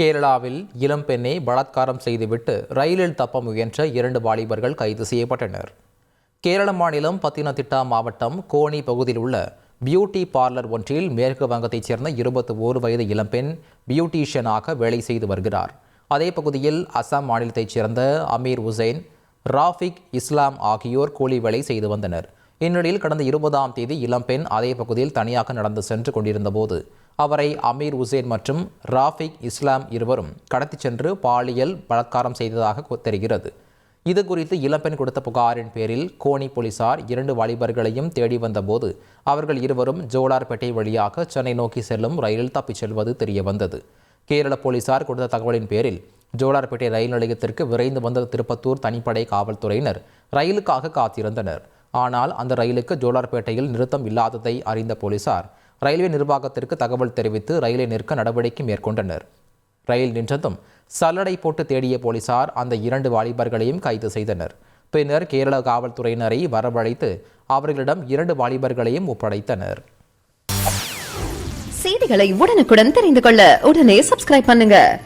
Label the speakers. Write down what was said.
Speaker 1: கேரளாவில் இளம்பெண்ணை பலாத்காரம் செய்துவிட்டு ரயிலில் தப்ப முயன்ற இரண்டு வாலிபர்கள் கைது செய்யப்பட்டனர். கேரள மாநிலம் பத்தினத்திட்டா மாவட்டம் கோனி பகுதியில் உள்ள பியூட்டி பார்லர் ஒன்றில் மேற்கு வங்கத்தைச் சேர்ந்த இருபத்தி ஓரு வயது இளம்பெண் பியூட்டிஷியனாக வேலை செய்து வருகிறார். அதே பகுதியில் அசாம் மாநிலத்தைச் சேர்ந்த அமீர் உசைன் ராஃபிக் இஸ்லாம் ஆகியோர் கூலி வேலை செய்து வந்தனர். இந்நிலையில் கடந்த இருபதாம் தேதி இளம்பெண் அதே பகுதியில் தனியாக நடந்து சென்று கொண்டிருந்தபோது அவரை அமீர் உசேன் மற்றும் ராஃபிக் இஸ்லாம் இருவரும் கடத்திச் சென்று பாலியல் பலாத்காரம் செய்ததாக தெரிகிறது. இது குறித்து இளம்பெண் கொடுத்த புகாரின் பேரில் கோனி போலீசார் இரண்டு வாலிபர்களையும் தேடி வந்தபோது அவர்கள் இருவரும் ஜோலார்பேட்டை வழியாக சென்னை நோக்கி செல்லும் ரயிலில் தப்பிச் செல்வது தெரிய வந்தது கேரள போலீசார் கொடுத்த தகவலின் பேரில் ஜோலார்பேட்டை ரயில் நிலையத்திற்கு விரைந்து வந்த திருப்பத்தூர் தனிப்படை காவல்துறையினர் ரயிலுக்காக காத்திருந்தனர். ஆனால் அந்த ரயிலுக்கு ஜோலார்பேட்டையில் நிறுத்தம் இல்லாததை அறிந்த போலீசார் ரயில்வே நிர்வாகத்திற்கு தகவல் தெரிவித்து ரயிலை நிற்க நடவடிக்கை மேற்கொண்டனர். ரயில் நின்றதும் சல்லடை போட்டு தேடிய போலீசார் அந்த இரண்டு வாலிபர்களையும் கைது செய்தனர். பின்னர் கேரள காவல்துறையினரை வரவழைத்து அவர்களிடம் இரண்டு வாலிபர்களையும் ஒப்படைத்தனர்.
Speaker 2: செய்திகளை உடனுக்குடன் தெரிந்து கொள்ள உடனே சப்ஸ்கிரைப் பண்ணுங்க.